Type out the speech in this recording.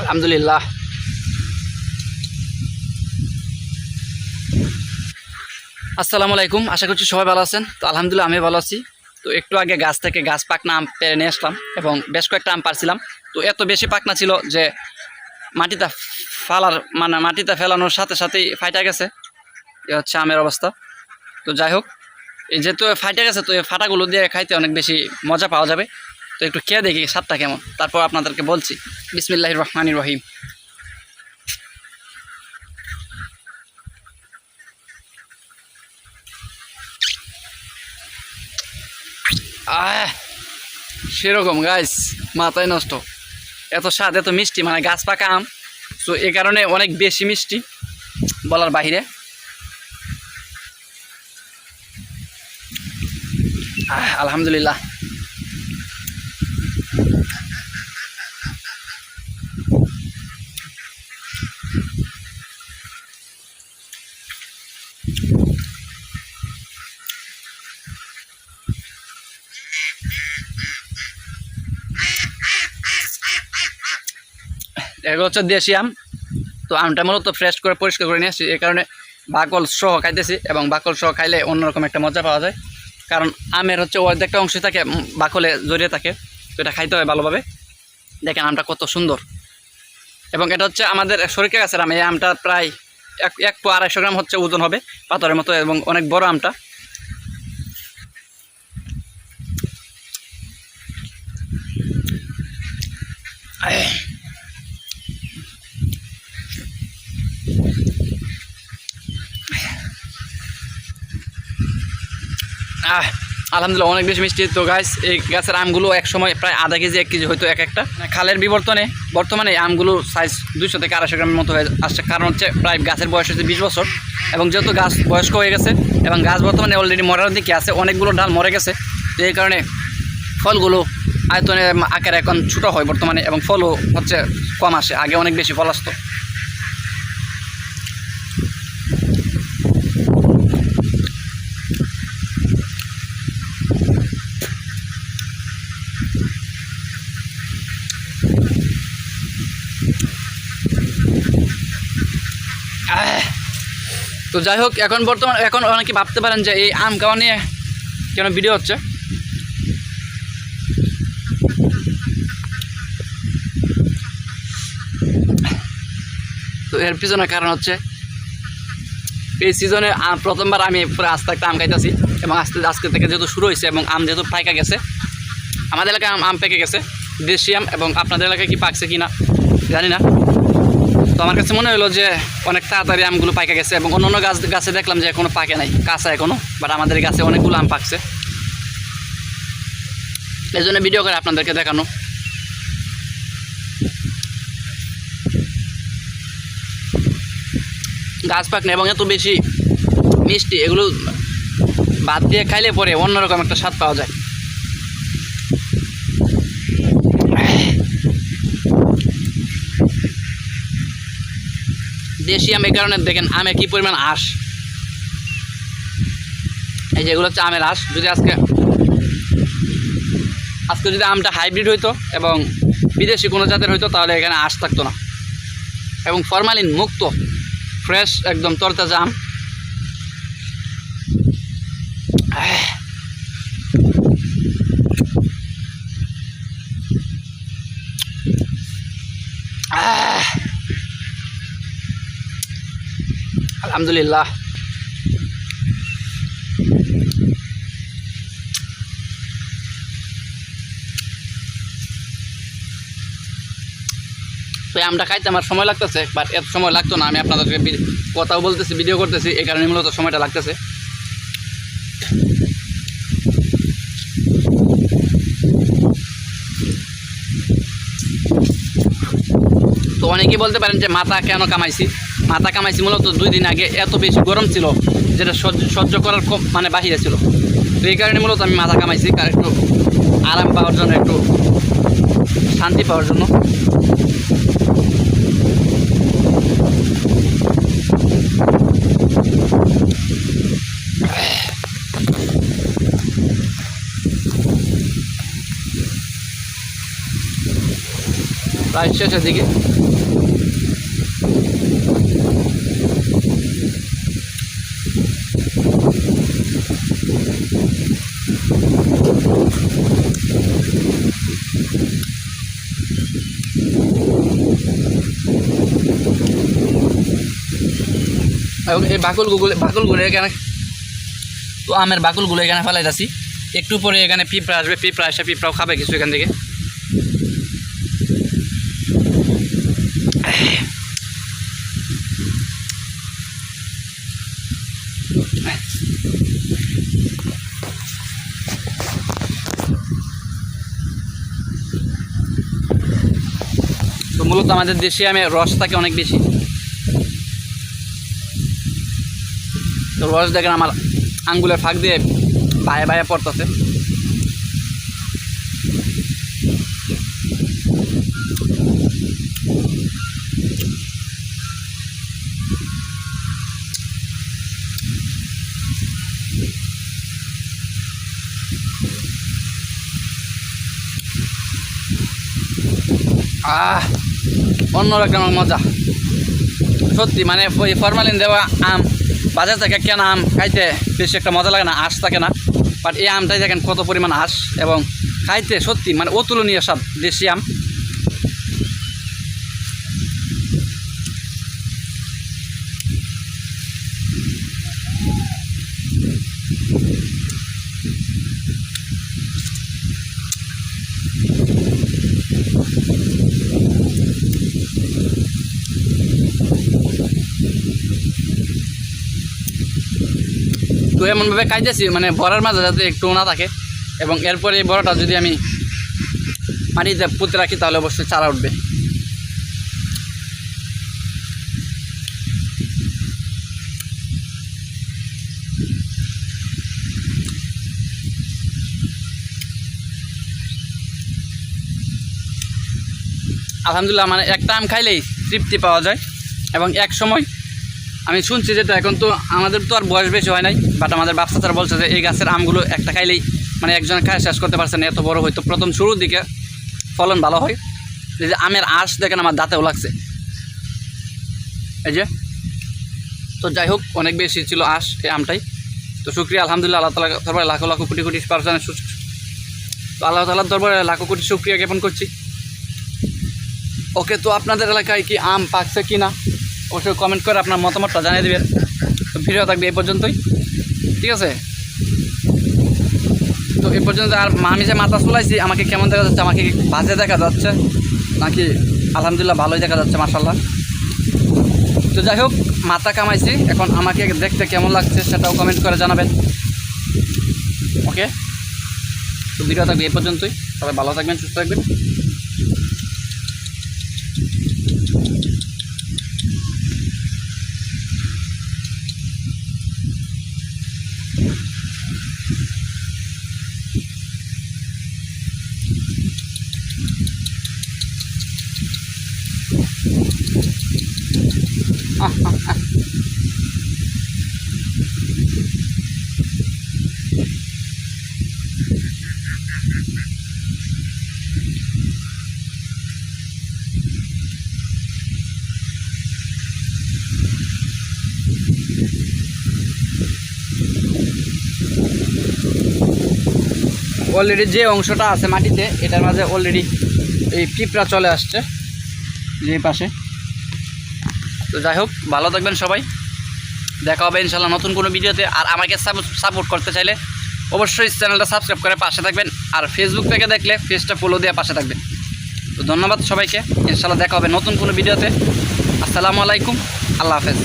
আলহামদুলিল্লাহ। আসসালামু আলাইকুম, আশা করছি সবাই ভালো আছেন। তো আলহামদুলিল্লাহ আমি ভালো আছি। তো একটু আগে গাছ থেকে গাছ পাকনা আম পেরে নিয়ে আসলাম এবং বেশ কয়েকটা আম পারছিলাম। তো এত বেশি পাকনা ছিল যে মাটিটা ফালার মানে মাটিতে ফেলানোর সাথে সাথেই ফাইটা গেছে। এ হচ্ছে আমের অবস্থা। তো যাই হোক যেহেতু ফাইটে গেছে তো এই ফাটাগুলো দিয়ে খাইতে অনেক বেশি মজা পাওয়া যাবে। তো একটু খেয়ে দেখি স্বাদটা কেমন। তারপর আপনাদেরকে বলছি, বিসমিল্লাহির রহমানির রহিম। আহ, সেরকম গাছ মাথায় নষ্ট। এত স্বাদ, এত মিষ্টি মানে গাছ পাকা আম। তো এ কারণে অনেক বেশি মিষ্টি, বলার বাহিরে। আলহামদুলিল্লাহ। এগুলো হচ্ছে দেশি আম, তো আমটা মূলত ফ্রেশ করে পরিষ্কার করে নিয়ে আসছি। এই কারণে বাকল সহ খাইতেছি এবং বাকল সহ খাইলে অন্যরকম একটা মজা পাওয়া যায়। কারণ আমের হচ্ছে অর্ধেকটা অংশ থাকে বাকলে জড়িয়ে থাকে, তো এটা খাইতে হয় ভালোভাবে। দেখেন আমটা কত সুন্দর। এবং এটা হচ্ছে আমাদের শরীরকে গাছের আম এই আমটা প্রায় এক এক পো আড়াইশো গ্রাম হচ্ছে ওজন হবে পাথরের মতো এবং অনেক বড় আমটা। আলহামদুলিল্লাহ অনেক বেশি মিষ্টি। তো গাছ এই গাছের আমগুলো এক সময় প্রায় আধা কেজি, এক কেজি হয়তো এক একটা। মানে খালের বিবর্তনে, বর্তমানে আমগুলো সাইজ দুইশো থেকে আড়াইশো গ্রামের মতো হয়ে আসছে। কারণ হচ্ছে প্রায় গাছের বয়স হচ্ছে বিশ বছর। এবং যেহেতু গাছ বয়স্ক হয়ে গেছে, এবং গাছ বর্তমানে অলরেডি মরার দিকে আছে, অনেকগুলো ডাল মরে গেছে। তো এই কারণে ফলগুলো আয়তনে আকারে এখন ছোটো হয় বর্তমানে, এবং ফলও হচ্ছে কম আসে, আগে অনেক বেশি ফল আসতো। তো যাই হোক, এখন বর্তমান এখন অনেকে ভাবতে পারেন যে এই আম খাওয়া নিয়ে কেন ভিডিও হচ্ছে। তো এর পিছনে কারণ হচ্ছে, এই সিজনে প্রথমবার আমি পুরো আস্তে একটা আম খাইতেছি এবং আস্তে আজকে থেকে যেহেতু শুরু হয়েছে এবং আম যেহেতু পাইকা গেছে, আমাদের এলাকায় আম আম পেকে গেছে। দেশি আম এবং আপনাদের এলাকায় কি পাকছে কি না জানি না। তো আমার কাছে মনে হলো যে অনেক তাড়াতাড়ি আমগুলো পাকে গেছে এবং অন্য অন্য গাছ, গাছে দেখলাম যে এখনও পাকে নাই, কাঁচা এখনও বাট আমাদের গাছে অনেকগুলো আম পাকছে। এই জন্য ভিডিও করে আপনাদেরকে দেখানো। গাছ পাক না এবং এত বেশি মিষ্টি, এগুলো বাদ দিয়ে খাইলে পরে অন্যরকম একটা স্বাদ পাওয়া যায়। দেশি আম এই কারণে, দেখেন আমের কি পরিমাণ আঁশ। এই যেগুলো হচ্ছে আমের আঁশ। যদি আজকে আজকে যদি আমটা হাইব্রিড হইতো এবং বিদেশি কোনো জাতের হইতো, তাহলে এখানে আঁশ থাকতো না। এবং ফরমালিন মুক্ত, ফ্রেশ, একদম তরতাজা আম। আলহামদুলিল্লাহ। তো আমটা খাইতে আমার সময় লাগতেছে বাট এত সময় লাগতো না, আমি আপনাদেরকে কথাও বলতেছি ভিডিও করতেছি, এই কারণে মূলত সময়টা লাগতেছে। তো অনেকেই বলতে পারেন যে মাথা কেন কামাইছি? মাথা কামাইছি, মূলত দুই দিন আগে এত বেশি গরম ছিল যেটা সহ্য করার খুব মানে বাহিরে ছিল। তো এই কারণে মূলত আমি মাথা কামাইছি কার একটু আরাম পাওয়ার জন্য, একটু শান্তি পাওয়ার জন্য। প্রায় শেষের দিকে। এবং এই বাকুলগুলো বাকুলগুলো এখানে তো আমের বাকুলগুলো এখানে ফেলাই যাচ্ছি একটু পরে এখানে পিঁপড়া আসবে, পিঁপড়া এসে পিঁপড়াও খাবে কিছু এখান থেকে। তো মূলত আমাদের দেশে আমের রস থাকে অনেক বেশি। তো রস দেখেন আমার আঙ্গুলের ফাঁক দিয়ে বায়ে বায়ে পড়তেছে। আহ, অন্যরকম মজা। সত্যি মানে ফরমালিন দেওয়া আম বাজার থেকে কেনা আম খাইতে বেশি একটা মজা লাগে না, আঁশ থাকে না। বাট এই আমটাই দেখেন কত পরিমাণ আঁশ এবং খাইতে সত্যি মানে অতুলনীয় স্বাদ, দেশি আম। তো এমনভাবে খাইতেছি মানে বড়ার মাঝে যাতে একটু না থাকে। এবং এরপরে এই বড়াটা যদি আমি মাটিতে পুঁতে রাখি, তাহলে অবশ্যই চারা উঠবে। আলহামদুলিল্লাহ মানে একটা আম খাইলেই তৃপ্তি পাওয়া যায়। এবং এক সময় আমি শুনছি যেটা এখন তো আমাদের তো আর বয়স বেশি হয় নাই বাট আমাদের বাচ্চারা বলছে যে এই গাছের আমগুলো একটা খাইলেই মানে একজন খায়, শেষ করতে পারছে না, এত বড় হয়তো প্রথম শুরুর দিকে ফলন ভালো হয়। এই যে আমের আঁশ দেখেন আমার দাঁতেও লাগছে। এই যে, তো যাই হোক, অনেক বেশি ছিল আঁশ এই আমটাই। তো শুক্রিয়া, আলহামদুলিল্লাহ, আল্লাহ তালা দরবারে লাখো লাখো কোটি কোটি পার্সেন্ট তো আল্লাহ তালার দরবারে লাখো কোটি শুক্রিয়া জ্ঞাপন করছি। ওকে, তো আপনাদের এলাকায় কি আম পাকছে কি না অবশ্যই কমেন্ট করে আপনার মতামতটা জানিয়ে দেবেন। তো ভিডিও থাকবে এই পর্যন্তই। ঠিক আছে? তো এই পর্যন্ত আর আমি যে মাথা চলাইছি, আমাকে কেমন দেখা যাচ্ছে? আমাকে বাজে দেখা যাচ্ছে? নাকি আলহামদুলিল্লাহ ভালোই দেখা যাচ্ছে মার্শাল্লাহ তো যাই হোক, মাথা কামাইছি। এখন আমাকে দেখতে কেমন লাগছে সেটাও কমেন্ট করে জানাবেন। ওকে তো ভিডিও থাকবে এই পর্যন্তই। সবাই ভালো থাকবেন, সুস্থ থাকবেন। অলরেডি যে অংশটা আছে মাটিতে, এটার মাঝে অলরেডি এই পিঁপড়া চলে আসছে যে পাশে। তো যাই হোক, ভালো থাকবেন সবাই। দেখা হবে ইনশাল্লাহ নতুন কোনো ভিডিওতে। আর আমাকে সাপোর্ট করতে চাইলে অবশ্যই চ্যানেলটা সাবস্ক্রাইব করে পাশে থাকবেন। আর ফেসবুক থেকে দেখলে পেজটা ফলো দিয়ে পাশে থাকবেন। তো ধন্যবাদ সবাইকে। ইনশাল্লাহ দেখা হবে নতুন কোনো ভিডিওতে। আসসালামু আলাইকুম। আল্লাহ হাফেজ।